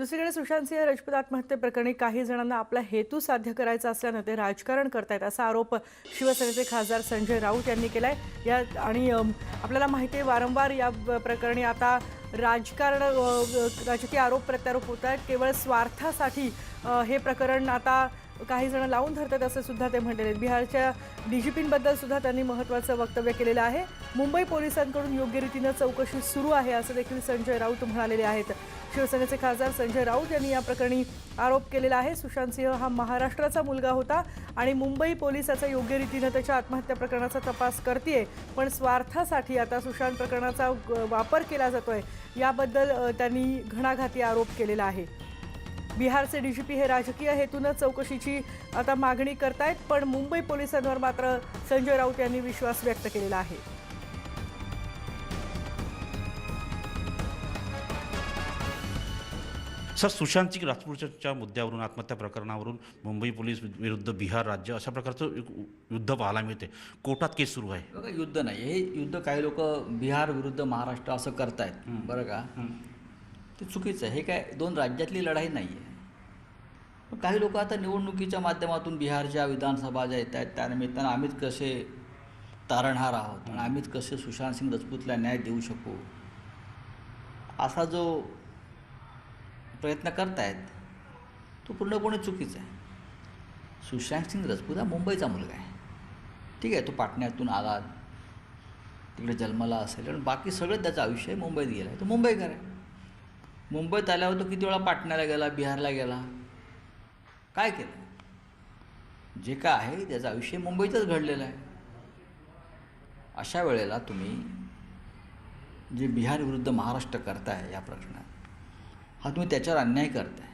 दुसरीकडे सुशांत सिंह राजपूत आत्महत्येप्रकरणी काही जणांना आपला हेतू साध्य करायचा असल्यानं ते राजकारण करतायत असा आरोप शिवसेनेचे खासदार संजय राऊत यांनी केलाय. या आणि आपल्याला माहिती आहे वारंवार या प्रकरणी आता राजकारण राजकीय आरोप प्रत्यारोप होत आहेत. केवळ स्वार्थासाठी हे प्रकरण आता काही जण लावून धरतात असं सुद्धा ते म्हटलेले आहेत. बिहारच्या डीजीपींबद्दल सुद्धा त्यांनी महत्त्वाचं वक्तव्य केलेलं आहे. मुंबई पोलिसांकडून योग्य रीतीनं चौकशी सुरू आहे असं देखील संजय राऊत म्हणालेले आहेत. शिवसेनेचे खासदार संजय राऊत यांनी या प्रकरणी आरोप केलेला आहे. सुशांत सिंह हा महाराष्ट्राचा मुलगा होता आणि मुंबई पोलिसाचा योग्य रीतीनं त्याच्या आत्महत्या प्रकरणाचा तपास करते पण स्वार्थासाठी आता सुशांत प्रकरणाचा वापर केला जातोय. याबद्दल त्यांनी घणाघाती आरोप केलेला आहे. बिहारचे डीजीपी हे राजकीय हेतूनं चौकशीची आता मागणी करतायत पण मुंबई पोलिसांवर मात्र संजय राऊत यांनी विश्वास व्यक्त केलेला आहे. सर सुशांत सिंग राजपूतच्या मुद्द्यावरून आत्महत्या प्रकरणावरून मुंबई पोलीस विरुद्ध बिहार राज्य अशा प्रकारचं युद्ध पाहायला मिळते. कोर्टात केस सुरू आहे. बघा युद्ध नाही. हे युद्ध काही लोक बिहार विरुद्ध महाराष्ट्र असं करतायत. बरं का? ते चुकीचं आहे. हे काय दोन राज्यातली लढाई नाही आहे काही लोक आता निवडणुकीच्या माध्यमातून बिहारच्या विधानसभा ज्या येत आहेत त्यानिमित्तानं आम्हीच कसे तारणहार आहोत आणि आम्हीच कसे सुशांत सिंग राजपूतला न्याय देऊ शकू? असा जो प्रयत्न करतायत तो पूर्णपणे चुकीचा आहे. सुशांत सिंग राजपूत हा मुंबईचा मुलगा आहे. ठीक आहे तो पाटण्यातून आला तिकडे जन्माला असेल आणि बाकी सगळं त्याचं आयुष्य मुंबईत गेलं आहे तो मुंबईकर आहे. मुंबईत आल्यावर तो किती वेळा पाटण्याला गेला बिहारला गेला? काय केलं? जे काय आहे त्याचं आयुष्य मुंबईतच घडलेलं आहे. अशा वेळेला तुम्ही जे बिहार विरुद्ध महाराष्ट्र करताय या प्रश्नात हा तुम्ही त्याच्यावर अन्याय करताय.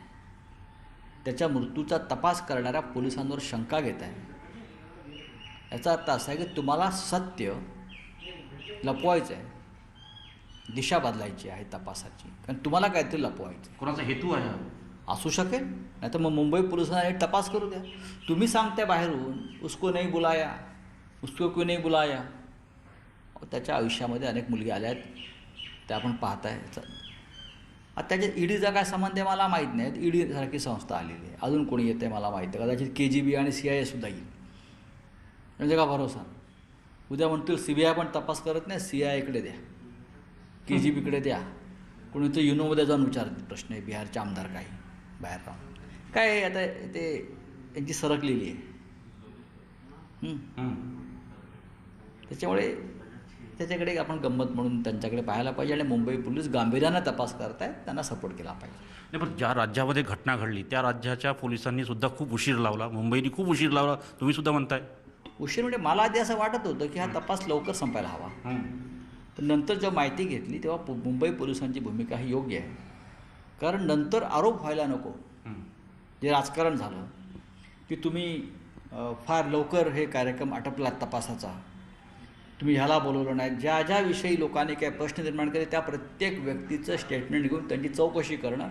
त्याच्या मृत्यूचा तपास करणाऱ्या पोलिसांवर शंका घेत आहे याचा अर्थ असा आहे की तुम्हाला सत्य लपवायचं आहे. दिशा बदलायची आहे तपासाची. कारण तुम्हाला काहीतरी लपवायचं आहे. कोणाचा हेतू आहे असू शकेल. नाही तर मग मुंबई पोलिसांना तपास करू द्या. तुम्ही सांगता बाहेरून उसको नाही बुलाया उसको क्यों नाही बुलाया? त्याच्या आयुष्यामध्ये अनेक मुलगी आल्या आहेत. त्या आपण पाहताय. आता त्याच्यात ईडीचा काय संबंध आहे मला माहीत नाही. ईडी सारखी संस्था आलेली आहे. अजून कोणी येते मला माहीत आहे कदाचित के जी बी आणि सी आय एसुद्धा येईल. म्हणजे का भरोसा? उद्या म्हणतील सी बी आय पण तपास करत नाही सी आय इकडे द्या. के जी बीकडे द्या. कोणी तर युनोमध्ये जाऊन विचारत प्रश्न आहे. बिहारचे आमदार काही. बाहेर राहून. काय आता ते यांची सरकलेली आहे. त्याच्यामुळे त्याच्याकडे आपण गंमत म्हणून त्यांच्याकडे पाहायला पाहिजे आणि मुंबई पोलीस गांभीर्यानं तपास करतायत त्यांना सपोर्ट केला पाहिजे. नाही पण ज्या राज्यामध्ये घटना घडली त्या राज्याच्या पोलिसांनी सुद्धा खूप उशीर लावला. मुंबईने खूप उशीर लावला. तुम्ही सुद्धा म्हणताय. उशीर म्हणजे मला आधी असं वाटत होतं की हा तपास लवकर संपायला हवा. पण नंतर जेव्हा माहिती घेतली तेव्हा मुंबई पोलिसांची भूमिका ही योग्य आहे. कारण नंतर आरोप व्हायला नको. जे राजकारण झालं की तुम्ही फार लवकर हे कार्यक्रम आटपला तपासाचा. तुम्ही ह्याला बोलवलं नाही. ज्या ज्या विषयी लोकांनी काय प्रश्न निर्माण केले त्या प्रत्येक व्यक्तीचं स्टेटमेंट घेऊन त्यांची चौकशी करणं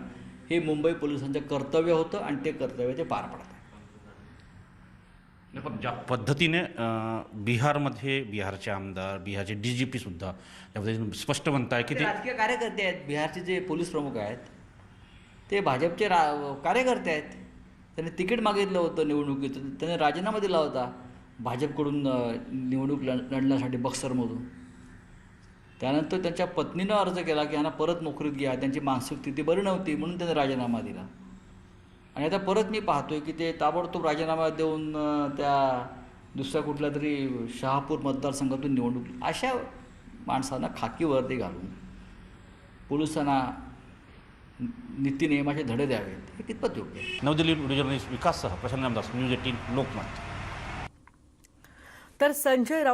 हे मुंबई पोलिसांचं कर्तव्य होतं आणि ते कर्तव्य ते पार पडत पण ज्या पद्धतीने बिहारमध्ये बिहारचे आमदार बिहारचे डी जी पी सुद्धा त्यामध्ये स्पष्ट म्हणताय की ते राजकीय कार्यकर्ते आहेत. बिहारचे जे पोलीस प्रमुख आहेत ते भाजपचे रा कार्यकर्ते आहेत. त्यांनी तिकीट मागितलं होतं निवडणुकीचं त्याने राजीनामा दिला होता भाजपकडून निवडणूक लढ लढण्यासाठी बक्सरमधून. त्यानंतर त्यांच्या पत्नीनं अर्ज केला की यांना परत नोकरीत घ्या. त्यांची मानसिक स्थिती बरी नव्हती म्हणून त्यांनी राजीनामा दिला. आणि आता परत मी पाहतोय की ते ताबडतोब राजीनामा देऊन त्या दुसऱ्या कुठल्या तरी शहापूर मतदारसंघातून निवडणूक अशा माणसांना खाकी वर्दी घालून पोलिसांना नीती नियमाचे धडे द्यावेत. हे कितपत योग्य आहे? नवदिल्ली जर्नलिस्ट विकास सह प्रशांत रामदास न्यूज एटीन लोकमत. तर संजय राऊत